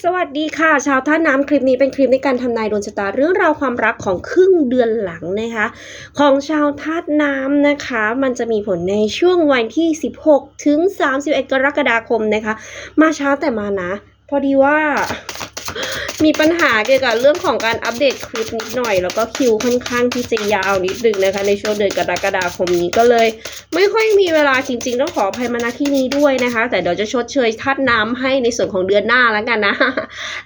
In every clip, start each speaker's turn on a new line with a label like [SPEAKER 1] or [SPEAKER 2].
[SPEAKER 1] สวัสดีค่ะ ชาวท่าน้ำคลิปนี้เป็นคลิปในการทำนายดวงชะตาเรื่องราวความรักของครึ่งเดือนหลังนะคะ ของชาวธาตุน้ำนะคะ มันจะมีผลในช่วงวันที่ 16 ถึง 31 กรกฎาคมนะคะ มาช้าแต่มานะ พอดีว่า มีปัญหาเกี่ยวกับเรื่องของการอัปเดตคลิปนิดหน่อย แล้วก็คิวค่อนข้างที่จะยาวนิดนึงนะคะ ในช่วงเดือนกรกฎาคมนี้ก็เลย ไม่ค่อยมีเวลาจริงๆต้องขออภัยมาณที่นี้ด้วยนะคะ แต่เดี๋ยวจะชดเชยธาตุน้ำให้ในส่วนของเดือนหน้าแล้วกันนะ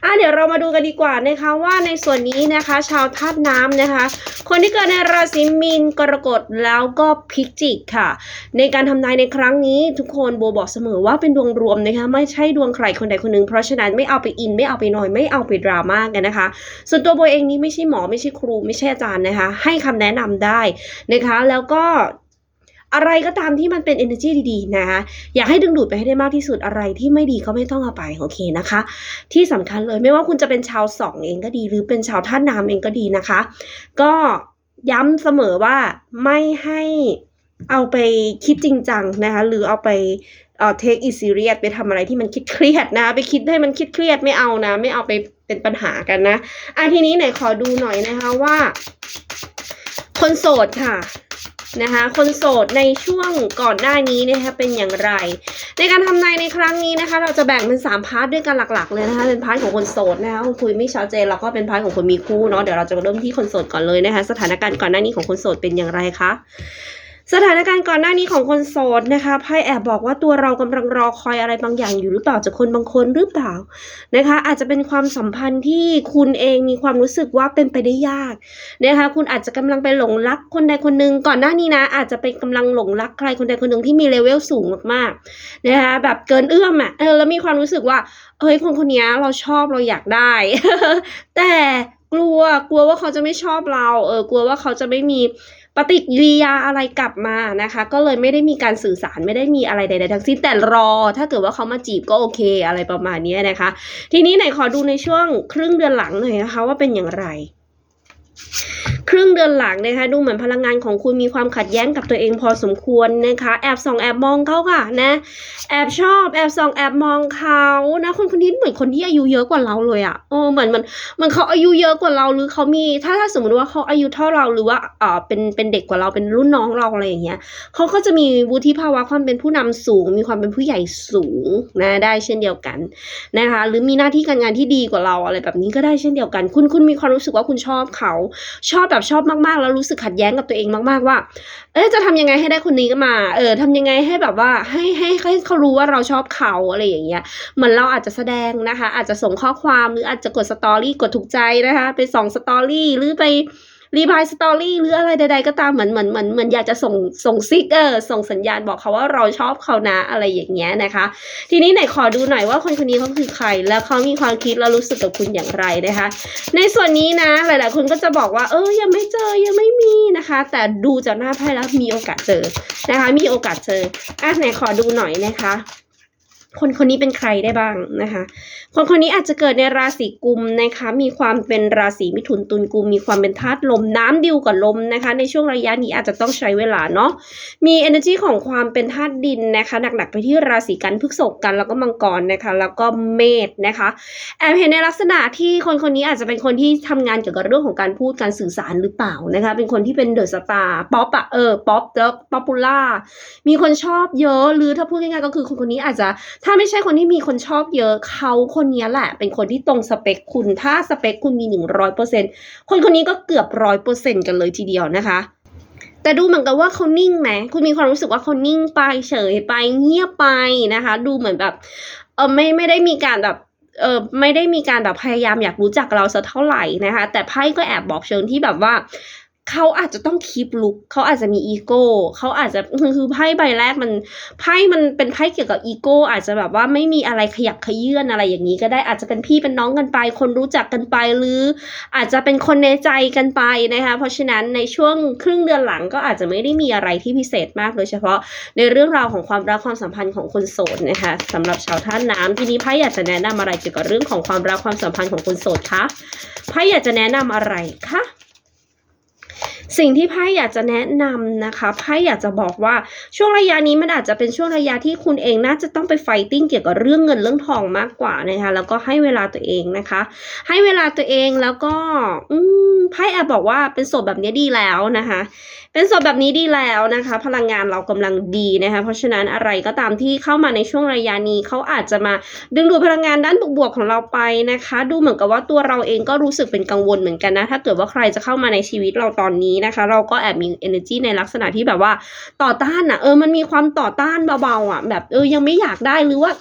[SPEAKER 1] อะเดี๋ยวเรามาดูกันดีกว่านะคะว่าในส่วนนี้นะคะ ชาวธาตุน้ำนะคะ คนที่เกิดในราศีมีนกรกฎแล้วก็พิจิกค่ะ ในการทำนายในครั้งนี้ทุกคนโบบอกเสมอว่าเป็นดวงรวมนะคะไม่ใช่ดวงใครคนใดคนหนึ่งเพราะฉะนั้นไม่เอาไปอินไม่เอาไปนอยไม่เอาไปดราม่ากันนะคะ ส่วนตัวโบเองนี้ไม่ใช่หมอไม่ใช่ครูไม่ใช่อาจารย์นะคะ ให้คำแนะนำได้นะคะ แล้วก็อะไรก็ตามที่มันเป็น energy ดีๆ นะคะ อยากให้ดึงดูดไปให้ได้มากที่สุดอะไรที่ไม่ดีก็ไม่ต้องเอาไปโอเคนะคะ ที่สำคัญเลยไม่ว่าคุณจะเป็นชาวสองเองก็ดี หรือเป็นชาวท่าน้ำเองก็ดีนะคะ ก็ย้ำเสมอว่าไม่ให้เอาไปคิดจริงจังนะคะหรือเอาไป เอ่อ take it serious ไปทำอะไรที่มันคิดเครียดนะ ไปคิดให้มันคิดเครียดไม่เอานะ ไม่เอาไปเป็นปัญหากันนะอะทีนี้ไหนขอดูหน่อยนะคะว่า คนโสดค่ะนะคะคนโสดในช่วงก่อนหน้านี้นะคะเป็นอย่างไร ในการทำนายในครั้งนี้นะคะ เราจะแบ่งเป็นสามพาร์ทด้วยกันหลัก ๆ เลยนะคะเป็นพาร์ทของคนโสดนะคะคนคุยไม่ชัดเจนแล้วก็เป็นพาร์ทของคนมีคู่เนาะเดี๋ยวเราจะเริ่มที่คนโสดก่อนเลยนะคะสถานการณ์ก่อนหน้านี้ของคนโสดเป็นอย่างไรคะ สถานการณ์ก่อนหน้านี้ของคนโสดนะคะไพ่แอบบอกว่าตัวเรากำลังรอคอยอะไรบางอย่างอยู่หรือเปล่าจากคนบางคนหรือเปล่านะคะ อาจจะเป็นความสัมพันธ์ที่คุณเองมีความรู้สึกว่าเป็นไปได้ยากนะคะ คุณอาจจะกำลังไปหลงรักคนใดคนหนึ่งก่อนหน้านี้นะ อาจจะไปกำลังหลงรักใครคนใดคนหนึ่งที่มีเลเวลสูงมากๆนะคะแบบเกินเอื้อมอะเออแล้วมีความรู้สึกว่าเฮ้ยคนคนนี้เราชอบเราอยากได้ แต่กลัวกลัวว่าเขาจะไม่ชอบเราเออกลัวว่าเขาจะไม่มี ปฏิกิริยาอะไรกลับมานะคะ ก็เลยไม่ได้มีการสื่อสารไม่ได้มีอะไรใดๆทั้งสิ้นแต่รอ ถ้าเกิดว่าเขามาจีบก็โอเคอะไรประมาณนี้นะคะ ทีนี้ไหนขอดูในช่วงครึ่งเดือนหลังหน่อยนะคะ ว่าเป็นอย่างไร ครึ่งเดือนหลังนะคะดูเหมือนพลังงานของคุณมีความขัดแย้งกับตัวเองพอสมควรนะคะแอบส่องแอบมองเขาค่ะนะแอบชอบแอบส่องแอบมองเขานะคนคนนี้เหมือนคนที่อายุเยอะกว่าเราเลยอะ่ะโอ้เหมือนมันมันเขาอายุเยอะกว่าเราหรือเขามี ถ้าถ้าสมมติว่าเขาอายุเท่าเราหรือว่าเอ่อเป็นเป็นเด็กกว่าเราเป็นรุ่นน้องเราอะไรอย่างเงี้ยเขาก็จะมีวุฒิภาวะความเป็นผู้นำสูง มีความเป็นผู้ใหญ่สูงนะได้เช่นเดียวกันนะคะหรือมีหน้าที่การงานที่ดีกว่าเราอะไรแบบนี้ก็ได้เช่นเดียวกัน คุณคุณมีความรู้สึกว่าคุณชอบเขาชอบแบบชอบมากๆ แล้วรู้สึกขัดแย้งกับตัวเองมาก ๆ ว่า เอ๊ะจะทำยังไงให้ได้คนนี้ก็มา เออทำยังไงให้แบบว่าให้ให้ให้เขารู้ว่าเราชอบเขาอะไรอย่างเงี้ยเหมือนเราอาจจะแสดงนะคะ อาจจะส่งข้อความหรืออาจจะกดสตอรี่กดถูกใจนะคะ ไปส่องสตอรี่หรือไป รีบายสตอรี่หรืออะไรใด ๆ ก็ตามเหมือนเหมือนเหมือนเหมือนอยากจะส่งส่งซิกเออส่งสัญญาณบอกเขาว่าเราชอบเขานะอะไรอย่างเงี้ยนะคะ ทีนี้ไหนขอดูหน่อยว่าคนคนนี้เขาคือใคร แล้วเขามีความคิดแล้วรู้สึกกับคุณอย่างไรนะคะ ในส่วนนี้นะหลายๆคนก็จะบอกว่า เออยังไม่เจอยังไม่มีนะคะ แต่ดูจากหน้าไพ่แล้วมีโอกาสเจอนะคะ มีโอกาสเจออะไหนขอดูหน่อยนะคะ คนคนนี้เป็นใครได้บ้างนะคะ คนคนนี้อาจจะเกิดในราศีกุมนะคะ มีความเป็นราศีมิถุนตุลกุม มีความเป็นธาตุลมน้ำดิวกับลมนะคะ ในช่วงระยะนี้อาจจะต้องใช้เวลาเนาะ มี energy ของความเป็นธาตุดินนะคะ หนักๆไปที่ราศีกันพฤษภกัน แล้วก็มังกรนะคะ แล้วก็เมษนะคะ แอบเห็นในลักษณะที่คนคนนี้อาจจะเป็นคนที่ทำงานเกี่ยวกับเรื่องของการพูดการสื่อสารหรือเปล่านะคะ เป็นคนที่เป็นเดอะสตาร์ป๊อปอะเออป๊อปแล้วป๊อปปูล่ามีคนชอบเยอะ หรือถ้าพูดง่ายๆก็คือคนคนนี้อาจจะถ้าไม่ใช่คนที่มีคนชอบเยอะเขาคนนี้แหละ เป็นคนที่ตรงสเปคคุณ ถ้าสเปคคุณมีหนึ่งร้อยเปอร์เซ็นคนคนนี้ก็เกือบร้อยเปอร์เซ็นกันเลยทีเดียวนะคะ แต่ดูเหมือนกับว่าเขานิ่งไหมคุณมีความรู้สึกว่าเขานิ่งไปเฉยไปเงียบไปนะคะ ดูเหมือนแบบเออไม่ไม่ได้มีการแบบเออไม่ได้มีการแบบพยายามอยากรู้จักเราสักเท่าไหร่นะคะ แต่ไพ่ก็แอบบอกเชิงที่แบบว่า เขาอาจจะต้องคีปลุกเขาอาจจะมีอีโก้เขาอาจจะคือไพ่ใบแรกมันไพ่มันเป็นไพ่เกี่ยวกับอีโก้อาจจะแบบว่าไม่มีอะไรขยับขยื่นอะไรอย่างนี้ก็ได้อาจจะเป็นพี่เป็นน้องกันไป คนรู้จักกันไปหรือ อาจจะเป็นคนในใจกันไปนะคะเพราะฉะนั้นในช่วงครึ่งเดือนหลังก็อาจจะไม่ได้มีอะไรที่พิเศษมากโดยเฉพาะในเรื่องราวของความรักความสัมพันธ์ของคนโสดนะคะสำหรับชาวท่าน้ำทีนี้ไพ่อยากจะแนะนำอะไรเกี่ยวกับเรื่องของความรักความสัมพันธ์ของคนโสดคะไพ่อยากจะแนะนำอะไรคะ สิ่งที่ไพ่อยากจะแนะนำนะคะไพ่อยากจะบอกว่าช่วงระยะนี้มันอาจจะเป็นช่วงระยะที่คุณเองน่าจะต้องไปไฟติ้งเกี่ยวกับเรื่องเงินเรื่องทองมากกว่านะคะแล้วก็ให้เวลาตัวเองนะคะ ให้เวลาตัวเองแล้วก็อืไพ่แอบบอกว่าเป็นโสดแบบนี้ดีแล้วนะคะ เป็นโสดแบบนี้ดีแล้วนะคะ พลังงานเรากำลังดีนะคะเพราะฉะนั้นอะไรก็ตามที่เข้ามาในช่วงระยะนี้เขาอาจจะมาดึงดูดพลังงานด้านบวกๆของเราไปนะคะ ดูเหมือนกับว่าตัวเราเองก็รู้สึกเป็นกังวลเหมือนกันนะ ถ้าเกิดว่าใครจะเข้ามาในชีวิตเราตอนนี้นะคะ เราก็แอบมี energy ในลักษณะที่แบบว่าต่อต้านอะเออมันมีความต่อต้านเบาๆอะแบบเออยังไม่อยากได้หรือว่า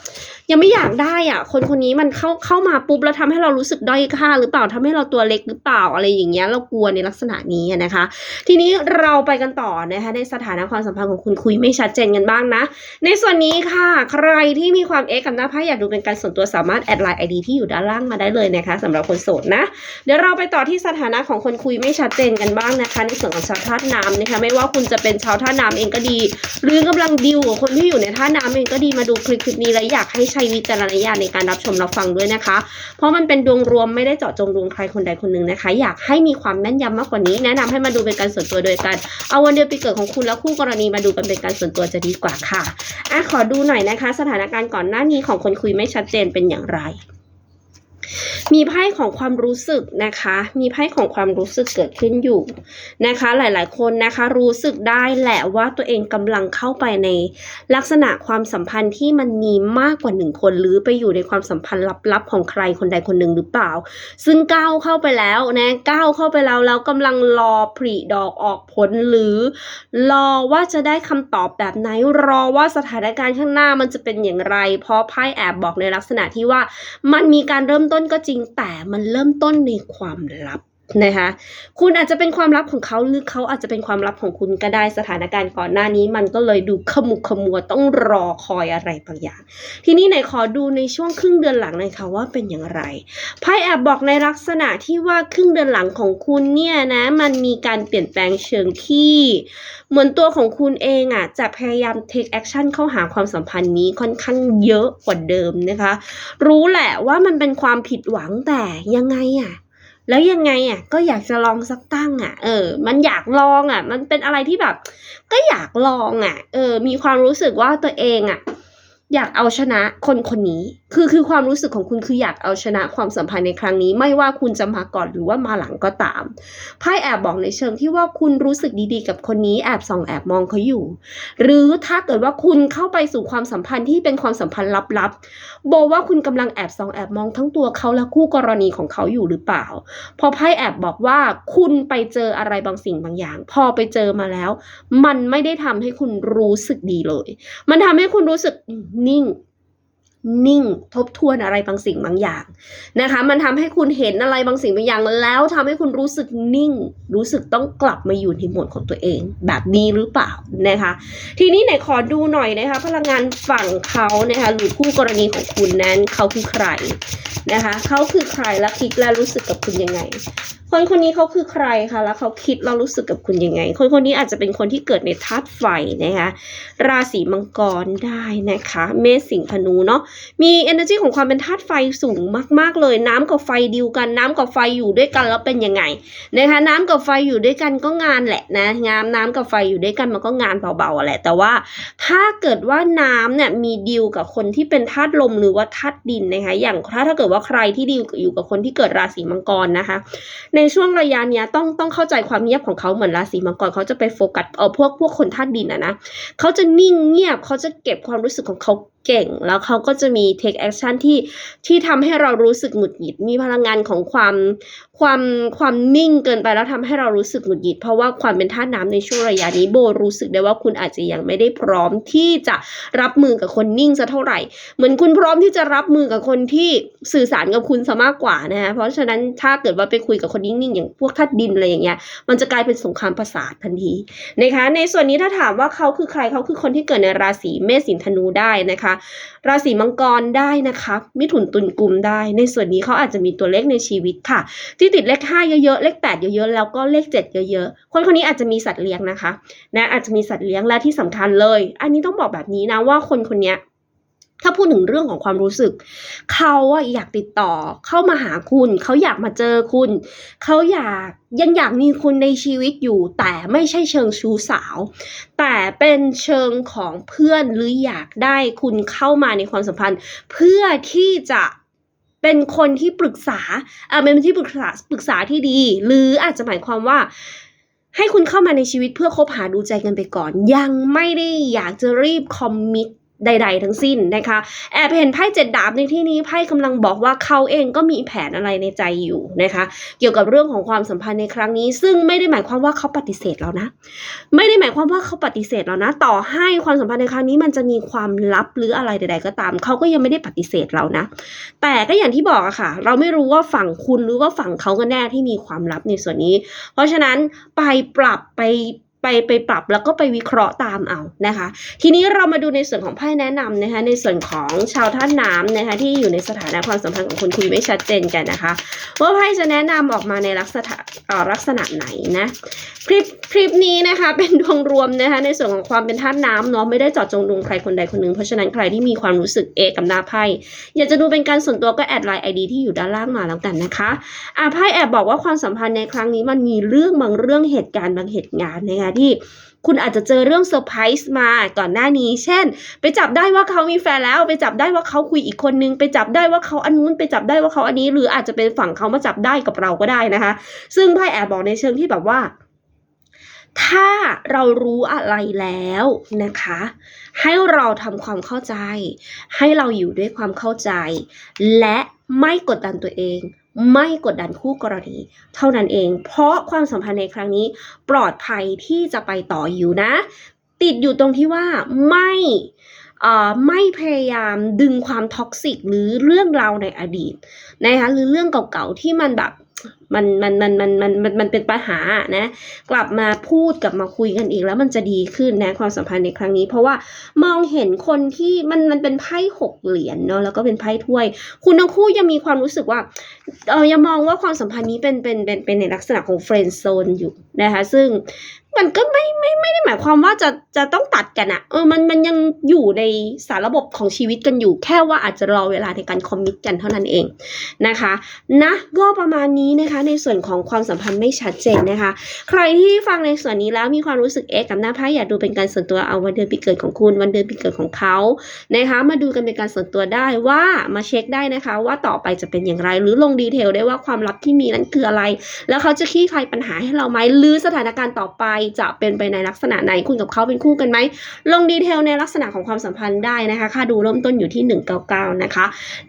[SPEAKER 1] ยังไม่อยากได้อะ คนคนนี้มันเข้าเข้ามาปุ๊บแล้วทำให้เรารู้สึกด้อยค่า หรือเปล่าทำให้เราตัวเล็กหรือเปล่าอะไรอย่างเงี้ยเรากลัวในลักษณะนี้นะคะ ทีนี้เราไปกันต่อนะคะในสถานะความสัมพันธ์ของคุณคุยไม่ชัดเจนกันบ้างนะ ในส่วนนี้ค่ะ ใครที่มีความเอ็กกับหน้าไพ่อยากดูเป็นการส่วนตัวสามารถแอดไลน์ไอดีที่อยู่ด้านล่างมาได้เลยนะคะสำหรับคนโสดนะ เดี๋ยวเราไปต่อที่สถานะของคนคุยไม่ชัดเจนกันบ้างนะคะ ในส่วนของชาวธาตุน้ำนะคะไม่ว่าคุณจะเป็นชาวธาตุน้ำเองก็ดี หรือกำลังดิวกับคนที่อยู่ในธาตุน้ำเองก็ดีมาดูคลิปนี้แล้วอยากให้ใช้วิจารณญาณในการรับชมรับฟังด้วยนะคะ เพราะมันเป็นดวงรวมไม่ได้เจาะจงดวงใครคนใดคนหนึ่งนะคะ อยากให้มีความแม่นยำมากกว่านี้ แนะนำให้มาดูเป็นการส่วนตัวโดยการเอาวันเดือนปีเกิดของคุณและคู่กรณีมาดูกันเป็นการส่วนตัวจะดีกว่าค่ะอะขอดูหน่อยนะคะ สถานการณ์ก่อนหน้านี้ของคนคุยไม่ชัดเจนเป็นอย่างไร มีไพ่ของความรู้สึกนะคะ มีไพ่ของความรู้สึกเกิดขึ้นอยู่นะคะ หลายๆ คนนะคะรู้สึกได้แหละว่าตัวเองกำลังเข้าไปในลักษณะความสัมพันธ์ที่มันมีมากกว่าหนึ่งคนหรือไปอยู่ในความสัมพันธ์ลับๆของใครคนใดคนหนึ่งหรือเปล่า ซึ่งก้าวเข้าไปแล้วนะก้าวเข้าไปแล้วแล้วกำลังรอผลิดอกออกผลหรือ รอว่าจะได้คำตอบแบบไหนรอว่าสถานการณ์ข้างหน้ามันจะเป็นอย่างไร เพราะไพ่แอบบอกในลักษณะที่ว่ามันมีการเริ่มต้น้นก็จริงแต่มันเริ่มต้นในความลับ นะคะคุณอาจจะเป็นความลับของเขาหรือเขาอาจจะเป็นความลับของคุณก็ได้สถานการณ์ก่อนหน้านี้ มันก็เลยดูขมุกขมัวต้องรอคอยอะไรบางอย่าง ทีนี้ไหนขอดูในช่วงครึ่งเดือนหลังหน่อยค่ะว่าเป็นอย่างไรไพ่แอบบอกในลักษณะที่ว่าครึ่งเดือนหลังของคุณเนี่ยนะมันมีการเปลี่ยนแปลงเชิงที่ เหมือนตัวของคุณเองอะจะพยายาม take action เข้าหาความสัมพันธ์นี้ค่อนข้างเยอะกว่าเดิมนะคะ รู้แหละว่ามันเป็นความผิดหวังแต่ยังไงอะ แล้วยังไงอะก็อยากจะลองสักตั้งอะ เออ มันอยากลองอะ มันเป็นอะไรที่แบบ ก็อยากลองอะ เออ มีความรู้สึกว่าตัวเองอะ อยากเอาชนะคนคนนี้ คือคือความรู้สึกของคุณคืออยากเอาชนะความสัมพันธ์ในครั้งนี้ ไม่ว่าคุณจะมาก่อนหรือว่ามาหลังก็ตามไพ่แอบบอกในเชิงที่ว่าคุณรู้สึกดีๆ กับคนนี้แอบส่องแอบมองเขาอยู่ หรือถ้าเกิดว่าคุณเข้าไปสู่ความสัมพันธ์ที่เป็นความสัมพันธ์ลับๆโบว่าคุณกำลังแอบส่องแอบมองทั้งตัวเขาและคู่กรณีของเขาอยู่หรือเปล่า พอไพ่แอบบอกว่าคุณไปเจออะไรบางสิ่งบางอย่าง พอไปเจอมาแล้ว มันไม่ได้ทำให้คุณรู้สึกดีเลย มันทำให้คุณรู้สึกนิ่ง นิ่งทบทวนอะไรบางสิ่งบางอย่างนะคะ มันทำให้คุณเห็นอะไรบางสิ่งบางอย่าง แล้วทำให้คุณรู้สึกนิ่ง รู้สึกต้องกลับมาอยู่ในโหมดของตัวเอง แบบนี้หรือเปล่านะคะ ทีนี้ไหนขอดูหน่อยนะคะ พลังงานฝั่งเขานะคะหรือคู่กรณีของคุณนั้นเขาคือใครนะคะเขาคือใครและคิดและรู้สึกกับคุณยังไง คนคนนี้เขาคือใครคะแล้วเขาคิดแล้วรู้สึกกับคุณยังไง คนคนนี้อาจจะเป็นคนที่เกิดในธาตุไฟนะคะราศีมังกรได้นะคะ เมษสิงห์ธนูเนาะมี energy ของความเป็นธาตุไฟสูงมาก ๆ เลย น้ำกับไฟดิวกันน้ำกับไฟอยู่ด้วยกันแล้วเป็นยังไงนะคะน้ำกับไฟอยู่ด้วยกันก็งานแหละนะงามน้ำกับไฟอยู่ด้วยกันมันก็งานเบาๆอะแหละ แต่ว่าถ้าเกิดว่าน้ำเนี่ยมีดิวกับคนที่เป็นธาตุลมหรือว่าธาตุดินนะคะอย่างถ้าถ้าเกิดว่าใครที่ดิวอยู่กับคนที่เกิดราศีมังกรนะคะ ในช่วงระยะเนี้ยต้องต้องเข้าใจความเงียบของเขาเหมือนราศีมังกรเขาจะไปโฟกัสเออพวกพวกคนธาตุดินอะนะเขาจะนิ่งเงียบเขาจะเก็บความรู้สึกของเขา เก่ง แล้วเขาก็จะมี take action ที่ที่ทำให้เรารู้สึกหงุดหงิด มีพลังงานของความความความนิ่งเกินไปแล้วทำให้เรารู้สึกหงุดหงิด เพราะว่าความเป็นธาตุน้ำในช่วงระยะนี้โบรู้สึกได้ว่าคุณอาจจะยังไม่ได้พร้อมที่จะรับมือกับคนนิ่งซะเท่าไหร่ เหมือนคุณพร้อมที่จะรับมือกับคนที่สื่อสารกับคุณซะมากกว่านะคะเพราะฉะนั้นถ้าเกิดว่าไปคุยกับคนนิ่งๆอย่างพวกธาตุดินอะไรอย่างเงี้ยมันจะกลายเป็นสงครามประสาททันทีนะคะในส่วนนี้ถ้าถามว่าเขาคือใครเขาคือคนที่เกิดในราศีเมษสิงห์ธนูได้นะคะราศีมังกรได้นะคะ มิถุนตุลกุมได้ ในส่วนนี้เขาอาจจะมีตัวเลขในชีวิตค่ะ ที่ติดเลขห้าเยอะๆ เลขแปดเยอะๆ แล้วก็เลขเจ็ดเยอะๆ คนคนนี้อาจจะมีสัตว์เลี้ยงนะคะ นะอาจจะมีสัตว์เลี้ยงและที่สำคัญเลย อันนี้ต้องบอกแบบนี้นะว่าคนคนเนี้ย ถ้าพูดถึงเรื่องของความรู้สึก เขาอะอยากติดต่อเข้ามาหาคุณ เขาอยากมาเจอคุณ เขาอยากยังอยากมีคุณในชีวิตอยู่ แต่ไม่ใช่เชิงชู้สาว แต่เป็นเชิงของเพื่อนหรืออยากได้คุณเข้ามาในความสัมพันธ์ เพื่อที่จะเป็นคนที่ปรึกษาอ่าเป็นที่ปรึกษาปรึกษาที่ดี หรืออาจจะหมายความว่าให้คุณเข้ามาในชีวิตเพื่อคบหาดูใจกันไปก่อน ยังไม่ได้อยากจะรีบคอมมิต ใด ๆ ทั้งสิ้นนะคะ แอบเห็นไพ่เจ็ดดาบในที่นี้ไพ่กำลังบอกว่าเขาเองก็มีแผนอะไรในใจอยู่นะคะ เกี่ยวกับเรื่องของความสัมพันธ์ในครั้งนี้ ซึ่งไม่ได้หมายความว่าเขาปฏิเสธเรานะ ไม่ได้หมายความว่าเขาปฏิเสธเรานะ ต่อให้ความสัมพันธ์ในครั้งนี้มันจะมีความลับหรืออะไรใด ๆ ก็ตาม เขาก็ยังไม่ได้ปฏิเสธเรานะ แต่ก็อย่างที่บอกอะค่ะ เราไม่รู้ว่าฝั่งคุณหรือว่าฝั่งเขากันแน่ที่มีความลับในส่วนนี้ เพราะฉะนั้นไปปรับไป ไปไปปรับแล้วก็ไปวิเคราะห์ตามเอานะคะ ทีนี้เรามาดูในส่วนของไพ่แนะนำนะคะในส่วนของชาวท่านน้ำนะคะที่อยู่ในสถานะความสัมพันธ์ของคุณคุยไม่ชัดเจนกันนะคะ ว่าไพ่จะแนะนำออกมาในลักษณะอ่อลักษณะไหนนะคลิปคลิปนี้นะคะเป็นดวงรวมนะคะในส่วนของความเป็นท่านน้ำเนาะไม่ได้เจาะจงดวงใครคนใดคนหนึ่งเพราะฉะนั้นใครที่มีความรู้สึกเอกกับหน้าไพ่อยากจะดูเป็นการส่วนตัวก็แอดไลน์ไอดีที่อยู่ด้านล่างมาแล้วกันนะคะอ่าไพ่แอบบอกว่าความสัมพันธ์ในครั้งนี้มันมีเรื่องบางเรื่องเหตุการณ์บางเหตุการณ์นะคะที่คุณอาจจะเจอเรื่องเซอร์ไพรส์มาก่อนหน้านี้ เช่น ไปจับได้ว่าเขามีแฟนแล้ว ไปจับได้ว่าเขาคุยอีกคนนึง ไปจับได้ว่าเขาอันนู้น ไปจับได้ว่าเขาอันนี้ หรืออาจจะเป็นฝั่งเขามาจับได้กับเราก็ได้นะคะ ซึ่งไพ่แอบบอกในเชิงที่แบบว่า ถ้าเรารู้อะไรแล้วนะคะ ให้เราทำความเข้าใจ ให้เราอยู่ด้วยความเข้าใจ และไม่กดดันตัวเอง ไม่กดดันคู่กรณี เท่านั้นเอง เพราะความสัมพันธ์ในครั้งนี้ ปลอดภัยที่จะไปต่ออยู่นะ ติดอยู่ตรงที่ว่าไม่เอ่อไม่พยายามดึงความท็อกซิกหรือเรื่องราวในอดีตนะคะหรือเรื่องเก่าๆที่มันแบบมันมันมันมันมันมันมันเป็นปัญหานะ กลับมาพูดกลับมาคุยกันอีกแล้วมันจะดีขึ้นนะความสัมพันธ์ในครั้งนี้ เพราะว่ามองเห็นคนที่มันมันเป็นไพ่หกเหรียญเนาะแล้วก็เป็นไพ่ถ้วย คุณทั้งคู่ยังมีความรู้สึกว่าเออยังมองว่าความสัมพันธ์นี้เป็นเป็นเป็นเป็นในลักษณะของเฟรนด์โซนอยู่นะคะซึ่งมันก็ไม่ไม่ไม่ได้หมายความว่าจะจะต้องตัดกันอะเออมันมันยังอยู่ในสารระบบของชีวิตกันอยู่ แค่ว่าอาจจะรอเวลาในการคอมมิตกันเท่านั้นเองนะคะนะก็ประมาณนี้นะคะในส่วนของความสัมพันธ์ไม่ชัดเจนนะคะ ใครที่ฟังในส่วนนี้แล้วมีความรู้สึกเอ๊ะกับหน้าไพ่อยากดูเป็นการส่วนตัวเอาวันเดือนปีเกิดของคุณวันเดือนปีเกิดของเขานะคะมาดูกันเป็นการส่วนตัวได้ว่ามาเช็คได้นะคะ ว่าต่อไปจะเป็นอย่างไร หรือลงดีเทลได้ว่าความลับที่มีนั้นคืออะไร แล้วเขาจะคลี่คลายปัญหาให้เราไหมหรือสถานการณ์ต่อไปจะเป็นไปในลักษณะไหนคุณกับเขาเป็นคู่กันไหมลงดีเทลในลักษณะของความสัมพันธ์ได้นะคะ ค่าดูเริ่มต้นอยู่ที่ 199 นะคะ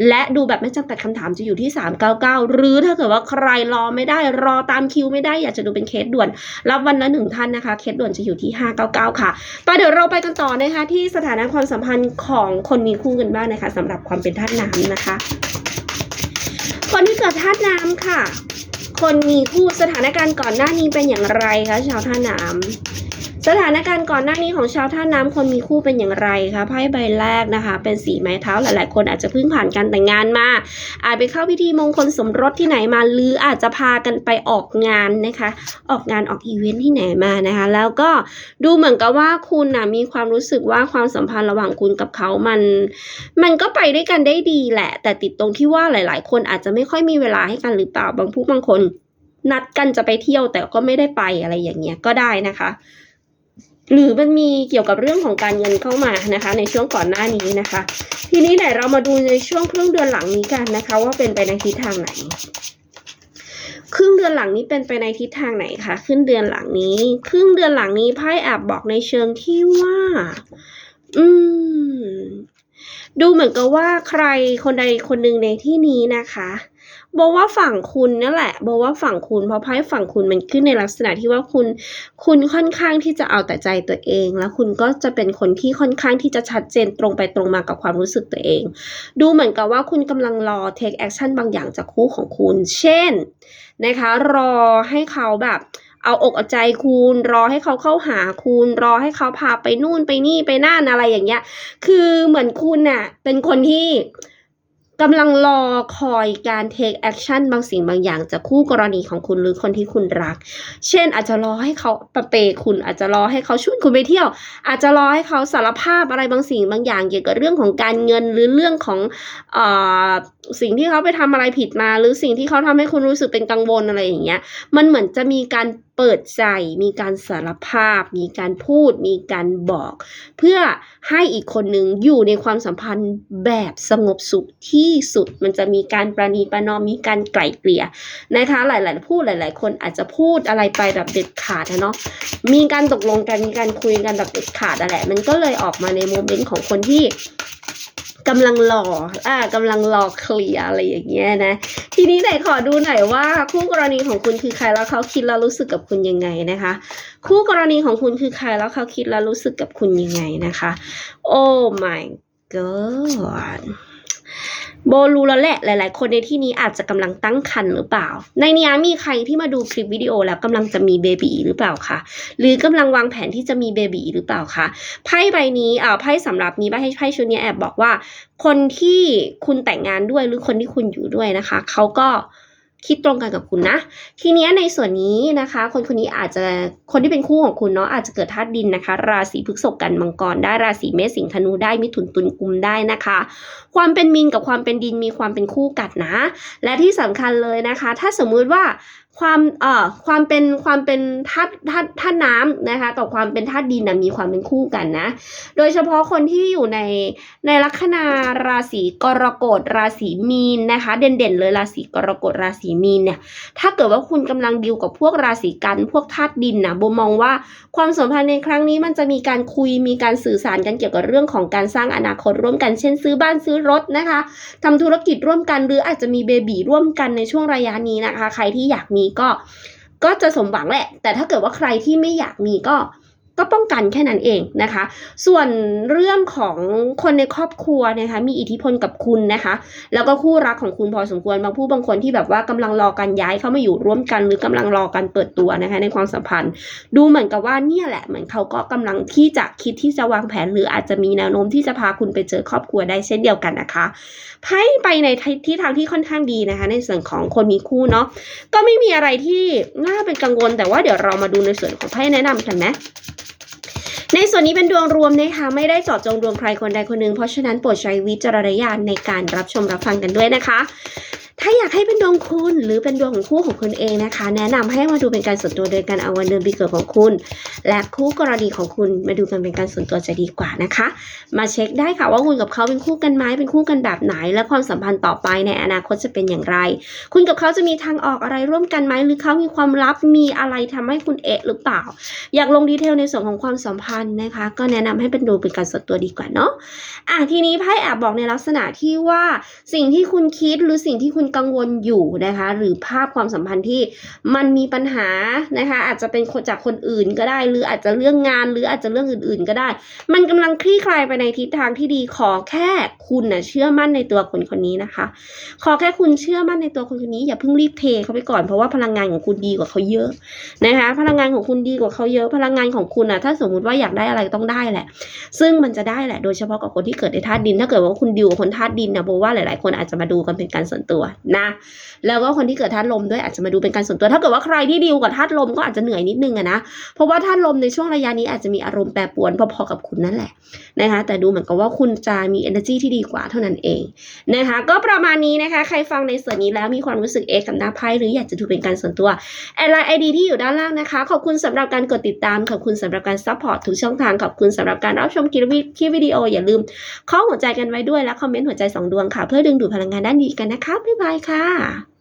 [SPEAKER 1] และดูแบบไม่จำกัดคำถามจะอยู่ที่ 399 หรือถ้าเกิดว่าใครรอไม่ได้ รอตามคิวไม่ได้ อยากจะดูเป็นเคสด่วน รับวันละหนึ่งท่านนะคะ เคสด่วนจะอยู่ที่ 599 ค่ะไปเดี๋ยวเราไปกันต่อนะคะ ที่สถานะความสัมพันธ์ของคนมีคู่กันบ้างนะคะสำหรับความเป็นธาตุน้ำนะคะ คนที่เกิดธาตุน้ำค่ะ คนมีคู่สถานการณ์ก่อนหน้านี้เป็นอย่างไรคะชาวธาตุน้ำ สถานการณ์ก่อนหน้านี้ของชาวท่าน้ำคนมีคู่เป็นอย่างไรคะไพ่ใบแรกนะคะ เป็นสีไม้เท้าหลายๆ คนอาจจะเพิ่งผ่านการแต่งงานมา อาจไปเข้าพิธีมงคลสมรสที่ไหนมาหรืออาจจะพากันไปออกงานนะคะ ออกงานออกอีเวนท์ที่ไหนมานะคะ แล้วก็ดูเหมือนกับว่าคุณนะมีความรู้สึกว่าความสัมพันธ์ระหว่างคุณกับเขามัน มันก็ไปด้วยกันได้ดีแหละ แต่ติดตรงที่ว่าหลาย ๆ คนอาจจะไม่ค่อยมีเวลาให้กันหรือเปล่าบางผู้บางคน นัดกันจะไปเที่ยวแต่ก็ไม่ได้ไปอะไรอย่างเงี้ยก็ได้นะคะ หรือมันมีเกี่ยวกับเรื่องของการเงินเข้ามานะคะ ในช่วงก่อนหน้านี้นะคะ ทีนี้ไหนเรามาดูในช่วงครึ่งเดือนหลังนี้กันนะคะ ว่าเป็นไปในทิศทางไหน ครึ่งเดือนหลังนี้เป็นไปในทิศทางไหนคะครึ่งเดือนหลังนี้ ครึ่งเดือนหลังนี้ไพ่แอบบอกในเชิงที่ว่า อืม ดูเหมือนกับว่าใครคนใดคนหนึ่งในที่นี้นะคะ บอกว่าฝั่งคุณนั่นแหละบอกว่าฝั่งคุณเพราะไพ่ฝั่งคุณมันขึ้นในลักษณะที่ว่าคุณ คุณค่อนข้างที่จะเอาแต่ใจตัวเอง แล้วคุณก็จะเป็นคนที่ค่อนข้างที่จะชัดเจนตรงไปตรงมากับความรู้สึกตัวเอง ดูเหมือนกับว่าคุณกำลังรอ take action บางอย่างจากคู่ของคุณ เช่นนะคะรอให้เขาแบบเอาอกเอาใจคุณ รอให้เขาเข้าหาคุณ รอให้เขาพาไปนู่นไปนี่ไปนั่นอะไรอย่างเงี้ย คือเหมือนคุณน่ะเป็นคนที่ กำลังรอคอยการ take action บางสิ่งบางอย่างจากคู่กรณีของคุณหรือคนที่คุณรัก เช่น อาจจะรอให้เขาประเปคุณอาจจะรอให้เขาชวนคุณไปเที่ยว อาจจะรอให้เขาสารภาพอะไรบางสิ่งบางอย่าง เกี่ยวกับเรื่องของการเงินหรือเรื่องของเอ่อ สิ่งที่เขาไปทำอะไรผิดมา หรือสิ่งที่เขาทำให้คุณรู้สึกเป็นกังวลอะไรอย่างเงี้ย มันเหมือนจะมีการเปิดใจ มีการสารภาพ มีการพูด มีการบอก เพื่อให้อีกคนหนึ่งอยู่ในความสัมพันธ์แบบสงบสุขที่สุด มันจะมีการประนีประนอม มีการไกล่เกลี่ยนะคะ หลายๆพูดหลาย ๆ คนอาจจะพูดอะไรไปแบบเด็ดขาดนะเนาะ มีการตกลงกัน มีการคุยกันแบบเด็ดขาดอะแหละ มันก็เลยออกมาในโมเมนต์ของคนที่ กำลังรออ่ากำลังรอเคลียอะไรอย่างเงี้ยนะ ทีนี้ไหนขอดูหน่อยว่าคู่กรณีของคุณคือใครแล้วเขาคิดแล้วรู้สึกกับคุณยังไงนะคะ คู่กรณีของคุณคือใครแล้วเขาคิดแล้วรู้สึกกับคุณยังไงนะคะ โอ้ my god โบรู้แล้วแหละหลาย ๆ คนในที่นี้อาจจะกำลังตั้งครรภ์หรือเปล่า ในนี้มีใครที่มาดูคลิปวิดีโอแล้วกำลังจะมีเบบีหรือเปล่าคะหรือกำลังวางแผนที่จะมีเบบีหรือเปล่าคะไพ่ใบนี้อ่าไพ่สำหรับนี้ไพ่ไพ่ชุดนี้แอบบอกว่า คนที่คุณแต่งงานด้วยหรือคนที่คุณอยู่ด้วยนะคะเขาก็ คิดตรงกันกับคุณนะ ทีนี้ในส่วนนี้นะคะ คนคนนี้อาจจะคนที่เป็นคู่ของคุณเนาะอาจจะเกิดธาตุดินนะคะ ราศีพฤษภกันมังกรได้ราศีเมษสิงห์ธนูได้มิถุนตุลกุมได้นะคะ ความเป็นมินกับความเป็นดินมีความเป็นคู่กัดนะ และที่สำคัญเลยนะคะ ถ้าสมมุติว่า ความเอ่อความเป็นความเป็นธาตุธาตุธาตุน้ำนะคะกับความเป็นธาตุดินนะมีความเป็นคู่กันนะ โดยเฉพาะคนที่อยู่ในในลัคนาราศีกรกฎราศีมีนนะคะ เด่นๆเลยราศีกรกฎราศีมีนเนี่ยถ้าเกิดว่าคุณกำลังดิวกับพวกราศีกันพวกธาตุดินนะโบมองว่าความสัมพันธ์ในครั้งนี้มันจะมีการคุยมีการสื่อสารกันเกี่ยวกับเรื่องของการสร้างอนาคตร่วมกันเช่นซื้อบ้านซื้อรถนะคะทำธุรกิจร่วมกันหรืออาจจะมีเบบีร่วมกันในช่วงระยะนี้นะคะ ใครที่อยากมีก็ก็จะสมหวังแหละ แต่ถ้าเกิดว่าใครที่ไม่อยากมีก็ ก็ป้องกันแค่นั้นเองนะคะ ส่วนเรื่องของคนในครอบครัวนะคะมีอิทธิพลกับคุณนะคะ แล้วก็คู่รักของคุณพอสมควรบางผู้บางคนที่แบบว่ากำลังรอการย้ายเข้ามาอยู่ร่วมกัน หรือกำลังรอการเปิดตัวนะคะในความสัมพันธ์ ดูเหมือนกับว่าเนี่ยแหละเหมือนเขาก็กำลังที่จะคิดที่จะวางแผน หรืออาจจะมีแนวโน้มที่จะพาคุณไปเจอครอบครัวได้เช่นเดียวกันนะคะไพ่ไปในที่ทางที่ค่อนข้างดีนะคะ ในส่วนของคนมีคู่เนาะก็ไม่มีอะไรที่น่าเป็นกังวลแต่ว่าเดี๋ยวเรามาดูในส่วนของไพ่แนะนำกันนะ ในส่วนนี้เป็นดวงรวมนะคะไม่ได้เจาะจงดวงใครคนใดคนหนึ่งเพราะฉะนั้นโปรดใช้วิจารณญาณในการรับชมรับฟังกันด้วยนะคะ ถ้าอยากให้เป็นดวงคุณหรือเป็นดวงของคู่ของคุณเองนะคะ แนะนำให้มาดูเป็นการส่วนตัวโดยการเอาวันเดือนปีเกิดของคุณ และคู่กรณีของคุณมาดูกันเป็นการส่วนตัวจะดีกว่านะคะ มาเช็คได้ค่ะว่าคุณกับเขาเป็นคู่กันไหมเป็นคู่กันแบบไหน และความสัมพันธ์ต่อไปในอนาคตจะเป็นอย่างไร คุณกับเขาจะมีทางออกอะไรร่วมกันไหมหรือเขามีความลับมีอะไรทำให้คุณเอะหรือเปล่า อยากลงดีเทลในส่วนของความสัมพันธ์นะคะ ก็แนะนำให้เป็นดูเป็นการส่วนตัวดีกว่าเนาะ อะทีนี้ไพ่แอบบอกในลักษณะที่ว่าสิ่งที่คุณคิดหรือสิ่งที่คุณกังวลอยู่นะคะ หรือภาพความสัมพันธ์ที่มันมีปัญหานะคะ อาจจะเป็นคนจากคนอื่นก็ได้ หรืออาจจะเรื่องงาน หรืออาจจะเรื่องอื่น ๆ ก็ได้ มันกำลังคลี่คลายไปในทิศทางที่ดีขอแค่คุณนะเชื่อมั่นในตัวคนคนนี้นะคะ ขอแค่คุณเชื่อมั่นในตัวคนคนนี้อย่าเพิ่งรีบเทเขาไปก่อนเพราะว่าพลังงานของคุณดีกว่าเขาเยอะนะคะ พลังงานของคุณดีกว่าเขาเยอะ พลังงานของคุณน่ะถ้าสมมุติว่าอยากได้อะไรต้องได้แหละ ซึ่งมันจะได้แหละ โดยเฉพาะกับคนที่เกิดในธาตุดิน ถ้าเกิดว่าคุณดิวคนธาตุดินนะโบว่าหลายๆ คนอาจจะมาดูกันเป็นการส่วนตัวนะ แล้วก็คนที่เกิดธาตุลมด้วยอาจจะมาดูเป็นการส่วนตัว ถ้าเกิดว่าใครที่ดิวกับธาตุลมก็อาจจะเหนื่อยนิดนึงอะนะ เพราะว่าธาตุลมในช่วงระยะนี้อาจจะมีอารมณ์แปรปรวนพอๆกับคุณนั่นแหละนะคะ แต่ดูเหมือนกับว่าคุณจะมี energy ที่ดีกว่าเท่านั้นเองนะคะ ก็ประมาณนี้นะคะ ใครฟังในส่วนนี้แล้วมีความรู้สึกเอกกับหน้าไพ่หรืออยากจะดูเป็นการส่วนตัวแอดไลน์ไอดีที่อยู่ด้านล่างนะคะ ขอบคุณสำหรับการกดติดตาม ขอบคุณสำหรับการซัพพอร์ตทุกช่องทาง ขอบคุณสำหรับการรับชมคลิปวิดีโอ อย่าลืมข้อหัวใจกันไว้ด้วยและคอมเมนต์หัวใจสองดวงค่ะ เพื่อดึงดูดพลังงานด้านดีกันนะคะบ๊ายบายค่ะ